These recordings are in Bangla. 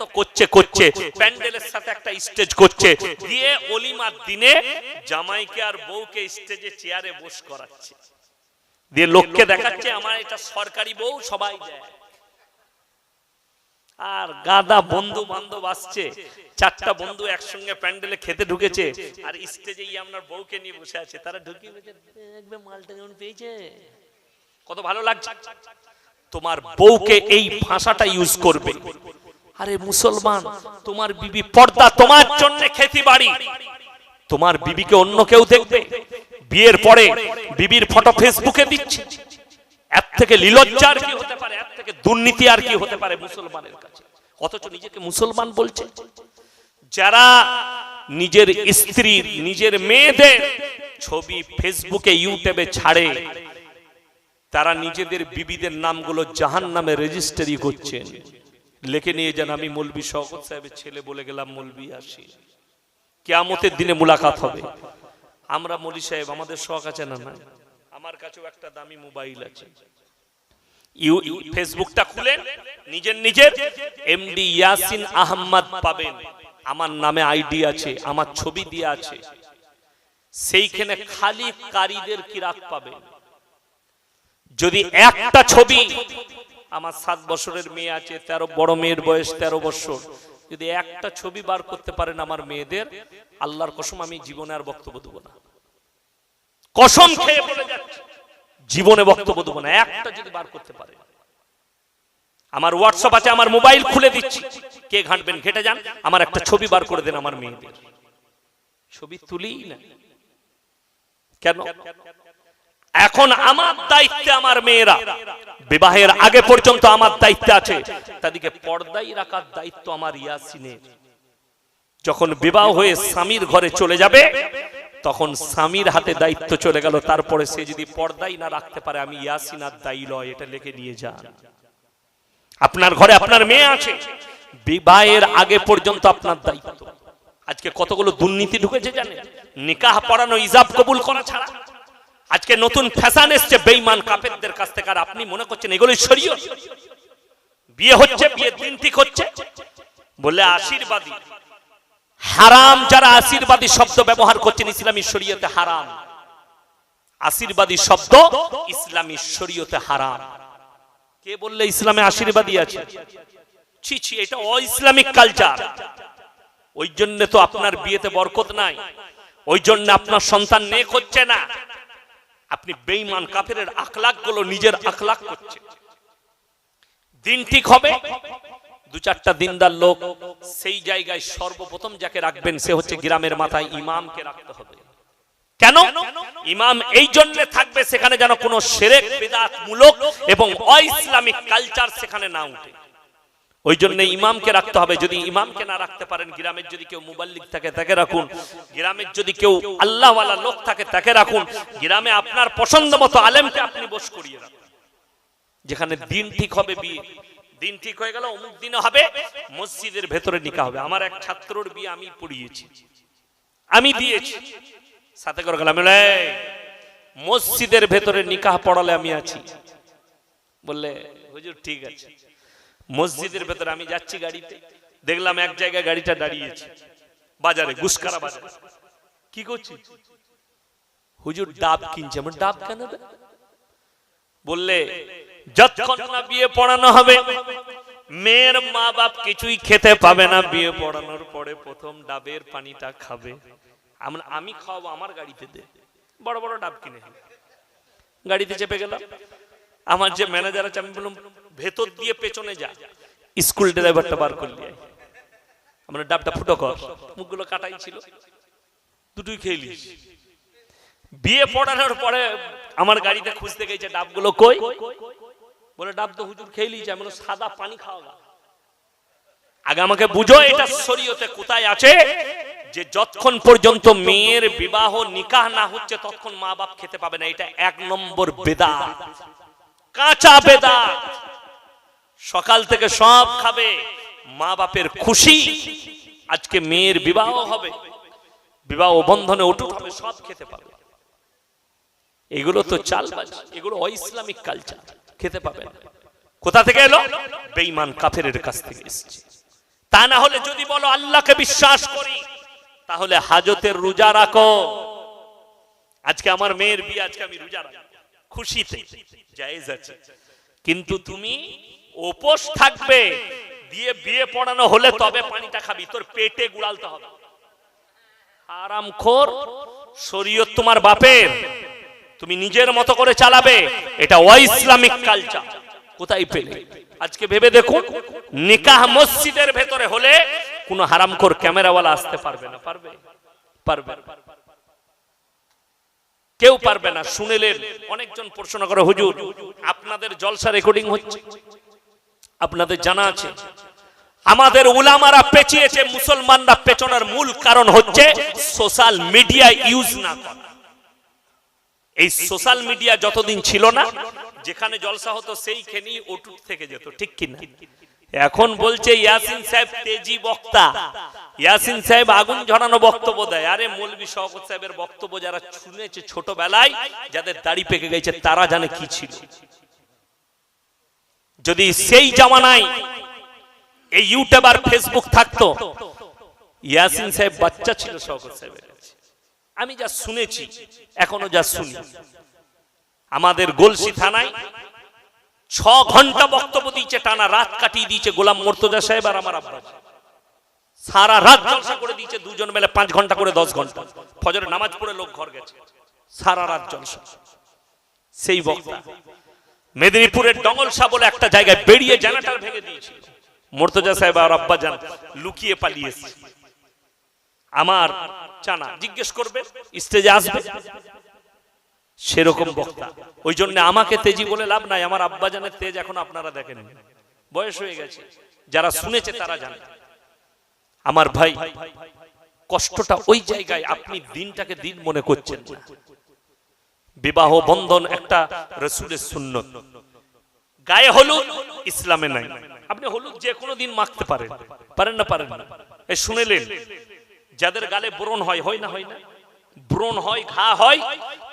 মতো করছে করছে। প্যান্ডেলের সাথে একটা স্টেজ করছে। দিয়ে অলিমার দিনে জামাইকে আর বউকে স্টেজে চেয়ারে বস করাচ্ছে। দিয়ে লোককে দেখাচ্ছে আমার এটা সরকারি বউ সবাই দেয় আর গাদা বন্ধু বান্ধব আসছে। চারটা বন্ধু একসঙ্গে প্যান্ডেলে খেতে ঢুকেছে। আর স্টেজে আপনার বউকে নিয়ে বসে আছে। তারা ঢুকিয়ে দেখবে মালটা কেমন পেয়েছে? কত ভালো লাগছে। তোমার বউকে এই ভাষাটা ইউজ করবে। আরে মুসলমান, তোমার বিবি পর্দা তোমার জন্য খেতি বাড়ি। তোমার বিবিকে অন্য কেউ দেখবে। বিয়ের পরে বিবির ফটো ফেসবুকে দিচ্ছে। এর থেকে লীলজ্জার কি হতে পারে? এর থেকে দুর্নীতি আর কি হতে পারে মুসলমানের কাছে? অথচ নিজেকে মুসলমান বলছে। যারা নিজের স্ত্রীর নিজের মেয়েদের ছবি ফেসবুকে, ইউটিউবে ছাড়ে, তারা নিজেদের বিবিদের নামগুলো জাহান নামে রেজিস্টারি করছেন। লেখে নিয়ে যান, আমি মলবি শওকত সাহেবের ছেলে বলে গেলাম, মলবি আসি। কেয়ামতের দিনে মুলাকাত হবে। আমরা মলি সাহেব, আমাদের শখ আছে না না আমার কাছেও একটা দামি মোবাইল আছে। ফেসবুকটা খুলেন, নিজের নিজের এমডি ইয়াসিন আহমদ পাবেন। আমার নামে আইডি আছে, আমার ছবি দিয়ে আছে। সেইখানে খালি কারীদের কিরাত পাবেন। যদি একটা ছবি আমার সাত বছরের মেয়ে আছে, তেরো, বড় মেয়ের বয়স তেরো বছর। যদি একটা ছবি বার করতে পারেন আমার মেয়েদের, আল্লাহর কসম আমি জীবনে আর বক্তব্য দেবো না। কসম খেয়ে বলে জীবনে বক্তব্য দেবো না, একটা যদি বার করতে পারে। আমার হোয়াটসঅ্যাপ আছে, আমার মোবাইল খুলে দিচ্ছি। কে ঘাঁটবেন, ঘেটে যান, আমার একটা ছবি বার করে দেন আমার মেয়েদের। ছবি তুলেই না। কেন? এখন আমার দায়িত্বে আমার মেয়েরা, বিবাহের আগে পর্যন্ত আমার দায়িত্বে আছে। তাদেরকে পর্দাই রাখার দায়িত্ব আমার ইয়াসিনের। যখন বিবাহ হয়ে স্বামীর ঘরে চলে যাবে, তখন স্বামীর হাতে দায়িত্ব চলে গেল, তারপরে সে যদি পর্দাই না রাখতে পারে, আমি ইয়াসিনার দায়ী লয়, এটা লিখে নিয়ে যান। আপনার ঘরে আপনার মেয়ে আছে, বিবাহের আগে পর্যন্ত আপনার দায়িত্ব। আজকে কতগুলো দুর্নীতি ঢুকেছে জানেন? নিকাহ পড়ানো ইজাব কবুল করা ছাড়া। আজকে নতুন ফ্যাশন এসছে, বেঈমান কাফেরদের কাছ থেকে, আর আপনি মনে করছেন এগুলোই শরীয় বিয়ে হচ্ছে বিয়ে দিন ঠিক হচ্ছে? বলে আশীর্বাদী। হারাম যারা আশীর্বাদী শব্দ ব্যবহার করছেন, ইসলামী শরীয়তে হারাম। আশীর্বাদী শব্দ ইসলামী শরীয়তে হারাম। কে বললে ইসলামে আশীর্বাদী আছে? ছি ছি, এটা অ-ইসলামিক কালচার। ওই জন্য তো আপনার বিয়েতে বরকত নাই। ওই জন্য আপনার সন্তান নেক হচ্ছে না। আপনি বেঈমান কাফেরের আখলাকগুলো নিজের আখলাক করছে দিন ঠিক হবে, দু চারটা দিনদার লোক সেই জায়গায় সর্বপ্রথম যাকে রাখবেন সে হচ্ছে গ্রামের মাথায় ইমামকে রাখতে হবে। কেন? ইমাম এই জন্য থাকবে সেখানে যেন কোনো সেরেক বেদাত মূলক এবং অইসলামিক কালচার সেখানে না উঠে। ওই জন্য ইমামকে রাখতে হবে। যদি ইমামকে না রাখতে পারেন গ্রামের যদি কেউ মুবাল্লিক থাকে তাকে রাখুন। গ্রামের যদি কেউ আল্লাহওয়ালা লোক থাকে তাকে রাখুন। গ্রামে আপনার পছন্দ মতো আলেমকে আপনি বস করিয়ে রাখুন। যেখানে দিন ঠিক হবে বিয়ে দিন ঠিক হয়ে গেল অমুক দিনে হবে মসজিদের ভেতরে নিকা হবে। আমার এক ছাত্রর বিয়ে আমি পড়িয়েছি। আমি দিয়েছি। সাথে করে গেলাম মসজিদের ভেতরে নিকাহ পড়ালে আমি আছি। বললে হুজুর ঠিক আছে। মসজিদের ভেতরে আমি যাচ্ছি গাড়িতে, দেখলাম এক জায়গায় গাড়িটা দাঁড়িয়েছে। বাজারে গুসকারা বাজারে। কি করছি? হুজুর ডাব কিনছে, আমার ডাব কেন বললে, যতক্ষণ না বিয়ে পড়ানো হবে, মেয়ের মা বাপ কিছুই খেতে পাবে না বিয়ে পড়ানোর পরে প্রথম ডাবের পানিটা খাবে। আমি খাওয়াবো, আমার গাড়িতে দে। বড় বড় ডাব কিনে। গাড়িতে চেপে গেলাম। আমার যে ম্যানেজার আছে, আমি বললাম ভেতর দিয়ে পেছনে যা। স্কুল ড্রাইভারটা বার করলি। আমরা ডাবটা ফুটো কর। মুখগুলো কাটাই ছিল। দুটোই খেয়ে নিস। বিয়ে পড়ানোর পরে আমার গাড়িতে খুঁজতে গেছে ডাবগুলো কই? বলে ডাব তো হুজুর খেয়ে লিয়েছে আমি সাদা পানি খাওয়া আগে আমাকে বুঝো এটা শরীয়তে কোথায় আছে যে যতক্ষণ পর্যন্ত মেয়ের বিবাহ নিকাহ না হচ্ছে ততক্ষণ মা বাপ খেতে পাবে না। এটা এক নম্বর বেদা কাঁচা বেদা সকাল থেকে সব খাবে মা বাপের খুশি, আজকে মেয়ের বিবাহ হবে, বিবাহ বন্ধনে অটুট হবে সব খেতে পাবে এগুলো তো চালবাজ, এগুলো অইসলামিক কালচার, খেতে পাবে কোথা থেকে এলো? বেঈমান কাফেরের কাছ থেকে এসেছে। তা না হলে যদি বলো আল্লাহকে বিশ্বাস করি, তাহলে হাজতের রোজা রাখো। আজকে আমার মেয়ের বিয়ে, আজকে আমি রোজা রাখব। খুশিতে, জায়েজ আছে। কিন্তু তুমি উপোস থাকবে, দিয়ে বিয়ে পড়ানো হলে তবে পানিটা খাবি, তোর পেটে গুড়ালতে হবে। আরাম খোর শরীয়ত তোমার বাপের, তুমি নিজের মতো করে চালাবে, এটা অইসলামিক কালচার কোথায় পেলে? আজকে ভেবে দেখুন, নিকাহ মসজিদের ভেতরে হলে কোনো হারামখোর ক্যামেরাওয়ালা আসতে পারবে না, পারবে? পারবে। কেউ পারবে না, শুনেলেন, অনেকজন প্রশ্ন করে, হুজুর, আপনাদের জলসা রেকর্ডিং হচ্ছে? আপনাদের জানা আছে, আমাদের উলামারা পেঁচিয়েছে, মুসলমানরা পেছনের মূল কারণ হচ্ছে সোশ্যাল মিডিয়া ইউজ না করা। এই সোশ্যাল মিডিয়া যতদিন ছিল না, যেখানে জলসা হতো সেইখানেই ওটুট থেকে যেত, ঠিক কি কিনা? এখন বলছে ইয়াসিন সাহেব তেজি বক্তা। ইয়াসিন সাহেব আগুন ঝরানো বক্তব্য দেয়। আরে মৌলবি শওকত সাহেবের বক্তব্য যারা শুনেছে ছোটবেলায়, যাদের দাড়ি পেকে গেছে, তারা জানে কি ছিল। যদি সেই জামানায় এই ইউটিউব আর ফেসবুক থাকতো, ইয়াসিন সাহেব বাচ্চা ছিল শওকত সাহেবের আমি যা শুনেছি, এখনও যা শুনি, আমাদের গোলসি থানায় ছ ঘণ্টা বক্তব্য দিয়েছে, টানা রাত কাটিয়ে দিয়েছে গোলাম মোর্তজা সাহেব আর আমার আব্বা সারা রাত জলসা করে দিয়েছে, দুজন মিলে পাঁচ ঘণ্টা করে দশ ঘণ্টা। ফজরে নামাজ পড়ে লোক ঘর গেছে। সারা রাত জলসা। সেই বক্তা। মেদিনীপুরের ডঙ্গলসা বলে একটা জায়গায় বেরিয়ে জানাটার ভেঙে দিয়েছিল। মোর্তজা সাহেব আর আব্বা যান, লুকিয়ে পালিয়েছে আমার চানা জিজ্ঞেস করবে স্টেজে আসবে? সেরকম বক্তা। ওই জন্য আমাকে তেজি বলে লাভ নাই, আমার আব্বা জানের তেজ এখন আপনারা দেখেন। বয়স হয়ে গেছে, যারা শুনেছে তারা জানে। আমার ভাই, কষ্টটা ওই জায়গায় আপনি দিনটাকে দিন মনে করছেন বিবাহ বন্ধন একটা রসুলের সুন্নত। গায়ে হলুদ, ইসলামে নাই। আপনি হলুদ যে কোনো দিন মাখতে পারেন। পারেন না পারেন না? এই শুনেলেন, যাদের গালে ব্রণ হয় হয় না হয় না? ব্রণ হয়, ঘা হয়,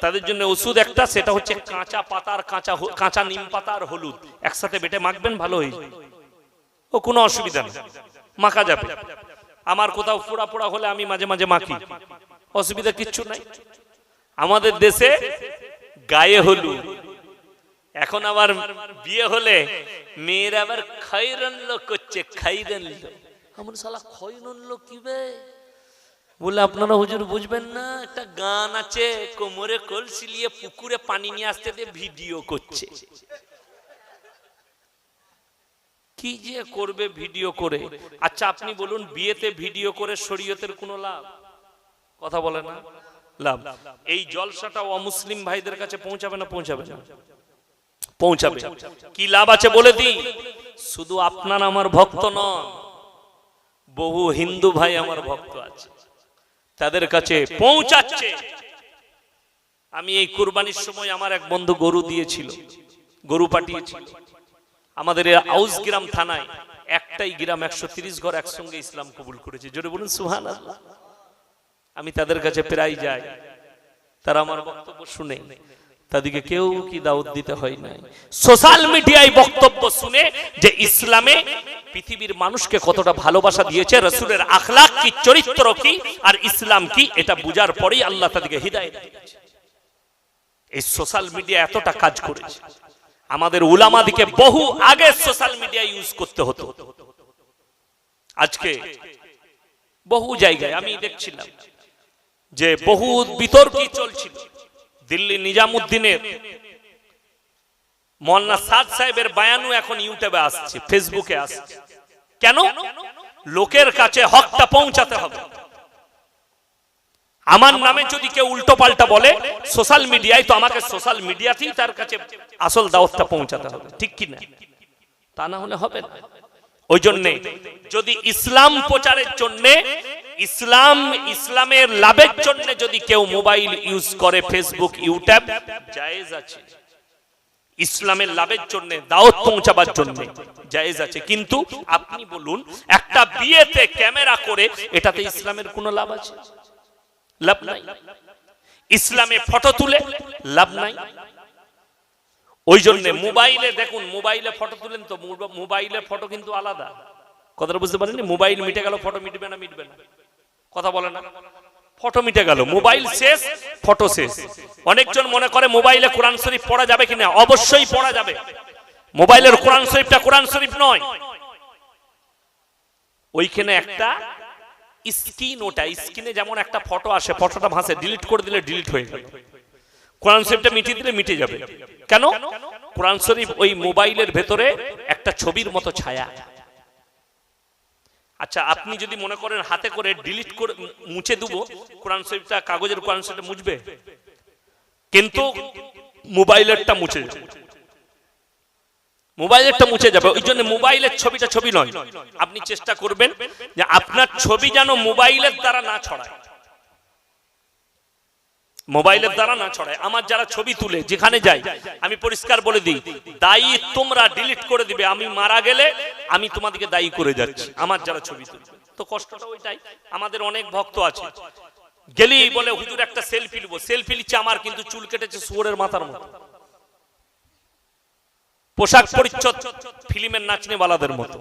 তাদের জন্য ওষুধ একটা, সেটা হচ্ছে কাঁচা পাতার কাঁচা কাঁচা নিম পাতার হলুদ। একসাথে বেটে মাখবেন, ভালো হয়ে ও, কোনো অসুবিধা নেই। মাখা যাবে। আমার কোথাও পোড়া পোড়া হলে আমি মাঝে মাঝে মাখি। অসুবিধা কিচ্ছু নাই। আমাদের দেশে গায়ে হলুদ। এখন আবার বিয়ে হলে মেয়েরা আবার খৈরনলো করছে খৈরনলো আমার শালা খৈরনলো কি বে? বলে আপনারা হুজুর বুঝবেন না একটা গান আছে কোমরে কলসি নিয়ে পুকুরে পানি নিয়ে আসতে দিয়ে ভিডিও করছে। কি যে করবে ভিডিও করে? আচ্ছা আপনি বলুন বিয়েতে ভিডিও করে শরীয়তের কোনো লাভ? কথা বলে না? লাভ। এই জলসাটা অমুসলিম ভাইদের কাছে পৌঁছাবে না পৌঁছাবে না? পৌঁছাবে। কি লাভ আছে বলে দিই? শুধু আপনার আমার ভক্ত নন, বহু হিন্দু ভাই আমার ভক্ত আছে। তাদের কাছে পৌঁছাচ্ছে। আমি এই কুরবানির সময় আমার এক বন্ধু গরু দিয়েছিল, গরু পাঠিয়েছিল। আমাদের আউস গ্রাম থানায় একটাই গ্রাম, একশো তিরিশ ঘর একসঙ্গে ইসলাম কবুল করেছে। জোরে বলুন সুহান আমি তাদের কাছে প্রায় যাই। তারা আমার বক্তব্য শুনে। তাদেরকে কেউ কি দাওয়াত দিতে হয় নাই। সোশ্যাল মিডিয়ায় বক্তব্য শুনে যে ইসলামে পৃথিবীর মানুষকে কতটা ভালোবাসা দিয়েছে, রসুলের আখলাক কি, চরিত্র কি, আর ইসলাম কি, এটা বুঝার পরেই আল্লাহ তাদেরকে দিয়েছে। এই সোশ্যাল মিডিয়া এতটা কাজ করেছে। আমাদের উলামাদিকে বহু আগে সোশ্যাল মিডিয়া ইউজ করতে হতো। আজকে বহু জায়গায় আমি দেখছিলাম। যে বহু বিতর্কই চলছিল। দিল্লি নিজামুদ্দিনের মোল্লা সাদ সাহেবের বায়ানও এখন ইউটিউবে আসছে, ফেসবুকে আসছে। কেন? লোকের কাছে হকটা পৌঁছাতে হবে। আমার নামে যদি কেউ উল্টো পাল্টা বলে, সোশ্যাল মিডিয়ায় তো আমাকে সোশ্যাল মিডিয়াতেই তার কাছে আসল দাওয়াতটা পৌঁছাতে হবে, ঠিক কি না তা না হলে হবে না। ওই জন্যে যদি ইসলাম প্রচারের জন্যে, ইসলাম ইসলামের লাভের জন্য যদি কেউ মোবাইল ইউজ করে, ফেসবুক, ইউটিউব, জায়েজ আছে। ইসলামের লাভের জন্য, দাওয়াত পৌঁছাবার জন্য জায়েজ আছে। কিন্তু আপনি বলুন, একটা বিয়েতে ক্যামেরা করে, এটাতে ইসলামের কোনো লাভ আছে? লাভ নাই। ইসলামে ফটো তুলে, লাভ নাই। ওই জন্য মোবাইলে দেখুন মোবাইলে ফটো তুলেন তো মোবাইলে ফটো কিন্তু আলাদা। কথাটা বুঝতে পারেননি? মোবাইল মিটে গেল ফটো মিটবে না মিটবে না। কথা বলে না। ফটো মিটে গেল মোবাইল শেষ ফটো শেষ। অনেকজন মনে করে মোবাইলে কোরআন শরীফ পড়া যাবে কিনা? অবশ্যই পড়া যাবে। মোবাইলের কোরআন শরীফটা কোরআন শরীফ নয়। ওইখানে একটা স্ক্রিন ওটা স্ক্রিনে যেমন একটা ফটো আসে ফটোটা ভাসে ডিলিট করে দিলে ডিলিট হয়ে গেল। কোরআন শরীফটা মিটিয়ে দিলে মিটে যাবে। কেন? কোরআন শরীফ ওই মোবাইলের ভেতরে একটা ছবির মতো ছায়া। আচ্ছা আপনি যদি মনে করেন হাতে করে ডিলিট করে মুছে দেবো, কোরআন শরীফটা, কাগজের কোরআন শরীফটা মুছবে? কিন্তু মোবাইলেরটা মুছে যাবে। মোবাইলেরটা মুছে যাবে। ওই জন্য মোবাইলের ছবিটা ছবি নয়। আপনি চেষ্টা করবেন যে আপনার ছবি যেন মোবাইলের দ্বারা না ছড়ায়। মোবাইলের দ্বারা না ছড়ায়। আমার যারা ছবি তুলে, যেখানে যাই, আমি পরিষ্কার বলে দিই, দায়ী তোমরা ডিলিট করে দিবে। আমি মারা গেলে আমি তোমাদেরকে দায়ী করে যাচ্ছি, আমার যারা ছবি তুলবে। তো কষ্টটা ওইটাই। আমাদের অনেক ভক্ত আছে। গেলেই বলে, হুজুর, একটা সেলফি নিবো। সেলফি নিচ্ছে আমার, কিন্তু চুল কেটেছে শুয়োরের মাথার মতো। পোশাক পরিচ্ছদ ফিল্মের নাচনেওয়ালাদের মতো।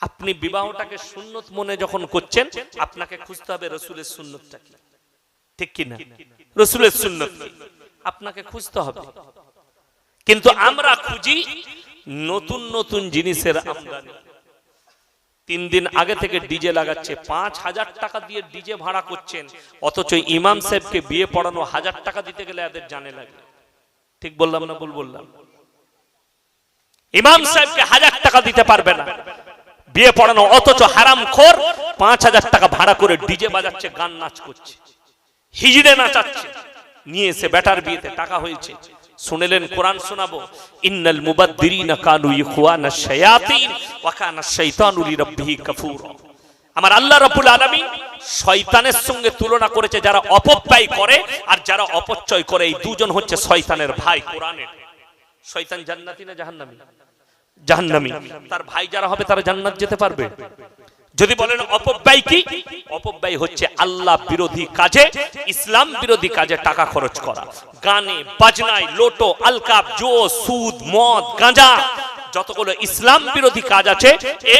আপনি বিবাহটাকে সুন্নত মনে যখন করছেন, আপনাকে খুঁজতে হবে রসুলের সুন্নতটা কি? ঠিক কি না রসুলের সুন্নত। আপনাকে খুঁজতে হবে। কিন্তু আমরা খুঁজি নতুন নতুন জিনিসের আমদানি। তিন দিন আগে থেকে ডিজে লাগাচ্ছে, পাঁচ হাজার টাকা দিয়ে ডিজে ভাড়া করছেন। অথচ ইমাম সাহেবকে বিয়ে পড়ানো হাজার টাকা দিতে গেলে এদের জানে লাগে। ঠিক বললাম না ভুল বললাম? ইমাম সাহেবকে হাজার টাকা দিতে পারবে না। বিয়ে পড়ানো অথচ হারাম খোর পাঁচ হাজার টাকা ভাড়া করে ডিজে বাজাচ্ছে, গান নাচ করছে। হিজড়ে নাচাচ্ছে নিয়ে এসে বেটার বিয়েতে টাকা হয়েছে। শুনেলেন, কোরআন শোনাবো। ইন্নাল মুবাদ্দিরিনা কানু ইখওয়ানা শায়াতিন ওয়া কানা শাইতানু লিরাব্বিহি কাফুরা। আমার আল্লাহ রাব্বুল আলামিন শয়তানের সঙ্গে তুলনা করেছে যারা অপব্যয় করে আর যারা অপচয় করে। এই দুজন হচ্ছে শয়তানের ভাই কোরআনের। শয়তান জান্নাতি না জাহান্নামী? জাহান্নামী। তার ভাই যারা হবে তারা জান্নাত যেতে পারবে। যদি বলেন অপব্যয় কি? অপব্যয় হচ্ছে আল্লাহ বিরোধী কাজে, ইসলাম বিরোধী কাজে টাকা খরচ করা। গানে, বাজনায়, লোটো, আলকাপ জো সুদ, মদ, গাঁজা, যতগুলো ইসলাম বিরোধী কাজ আছে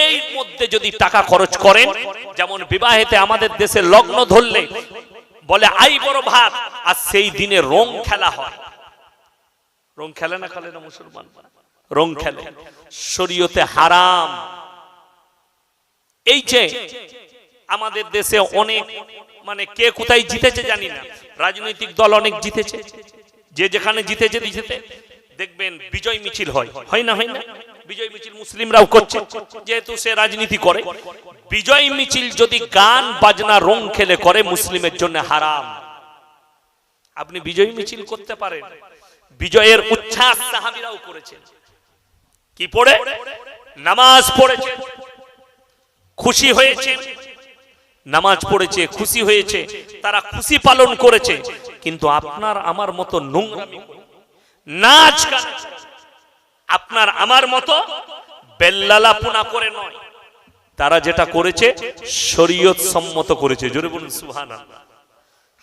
এই মধ্যে যদি টাকা খরচ করেন, যেমন বিবাহেতে আমাদের দেশে লগ্ন ধরলে, বলে, আই বড় ভাত। আর সেই দিনে রং খেলা হয়। রং খেলে না খেলে না মুসলমান? রং খেলে। শরীয়তে হারাম। এই যে আমাদের দেশে অনেক মানে কে কোথায় জিতেছে জানি না। রাজনৈতিক দল অনেক জিতেছে। যে যেখানে জিতেছে জিতেতে দেখবেন বিজয় মিছিল হয়। হয় না হয় না? বিজয় মিছিল মুসলিমরাও করছে, যেহেতু সে রাজনীতি করে। বিজয় মিছিল যদি গান, বাজনা, রং খেলে করে মুসলিমের জন্য হারাম। আপনি বিজয় মিছিল করতে পারেন। বিজয়ের উচ্ছ্বাস সাহাবিরাও করেছেন। কি পড়ে? নামাজ পড়েছে খুশি হয়েছে, নামাজ পড়েছে, খুশি হয়েছে, তারা খুশি পালন করেছে। কিন্তু আপনার আমার মতো নোংরামি নাচ আপনার আমার মতো বেল্লালাপনা করে নয়। তারা যেটা করেছে, শরীয়ত সম্মত করেছে। জোরে বলুন সুহানা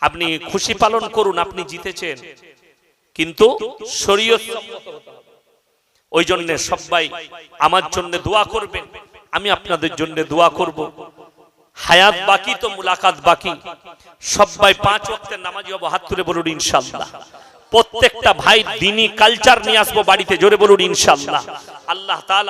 আপনি খুশি পালন করুন, আপনি জিতেছেন। কিন্তু শরীয়ত। ওই জন্য সবাই আমার জন্য দোয়া করবেন। আমি আপনাদের জন্য দোয়া করব। হায়াত বাকি তো মুলাকাত বাকি। সবাই পাঁচ ওয়াক্তের নামাজি হব, হাত তুলে বলুন ইনশাল্লাহ প্রত্যেকটা ভাই দিনই কালচার নিয়ে আসব, বাড়িতে জোরে বলুন ইনশাল্লাহ আল্লাহ তাআলা